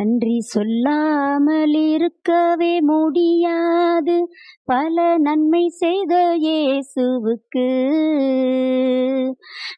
நன்றி சொல்லாமல் இருக்கவே முடியாது. பல நன்மை செய்த இயேசுவுக்கு.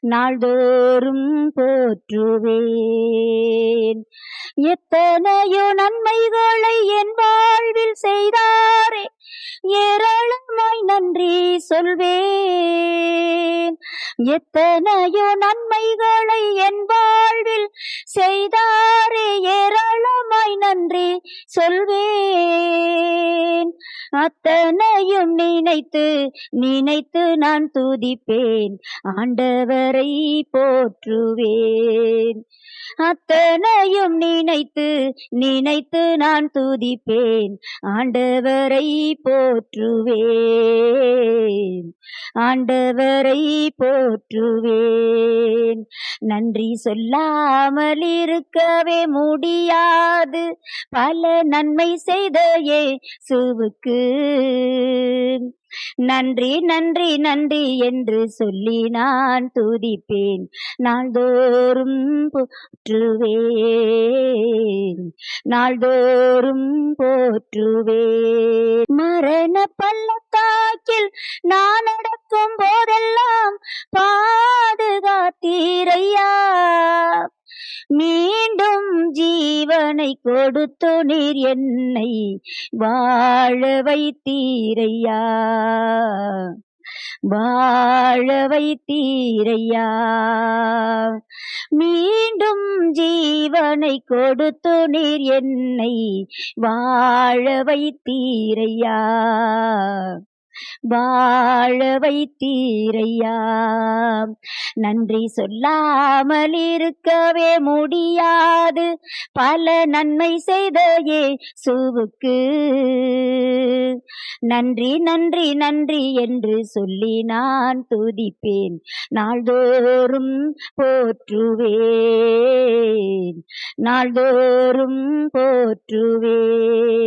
நாள்தோறும் போற்றுவேன். எத்தனையோ நன்மைகளை என் வாழ்வில் செய்தாரே ஏராளமாய் நன்றி சொல்வேன். எத்தனையோ நன்மைகளை என் வாழ்வில் அத்தனையும் நினைத்து நினைத்து நான் துதிப்பேன். ஆண்டவரை போற்றுவேன். அத்தனையும் நினைத்து நினைத்து நான் துதிப்பேன். ஆண்டவரை போற்றுவேன். ஆண்டவரை போற்றுவேன். நன்றி சொல்லாமல் இருக்கவே முடியாது. பல நன்மை செய்த சுவுக்கு. நன்றி நன்றி நன்றி என்று சொல்லி நான் துதிப்பேன். நாள்தோறும் போற்றுவேன். நாள்தோறும் போற்றுவேன். மரண பள்ளத்தாக்கில் நான் ஐயா. மீண்டும் ஜீவனை கொடுத்து நீர் என்னை வாழ வைத்தீரையா. வாழ வைத்தீரையா. மீண்டும் ஜீவனை கொடுத்து நீர் என்னை வாழ வைத்தீரையா. வாழ வைத்தீரையா? நன்றி சொல்லாமல் இருக்கவே முடியாது. பல நன்மை செய்த சுவுக்கு. நன்றி நன்றி நன்றி என்று சொல்லி நான் துதிப்பேன். நாள்தோறும் போற்றுவேன். நாள்தோறும் போற்றுவேன்.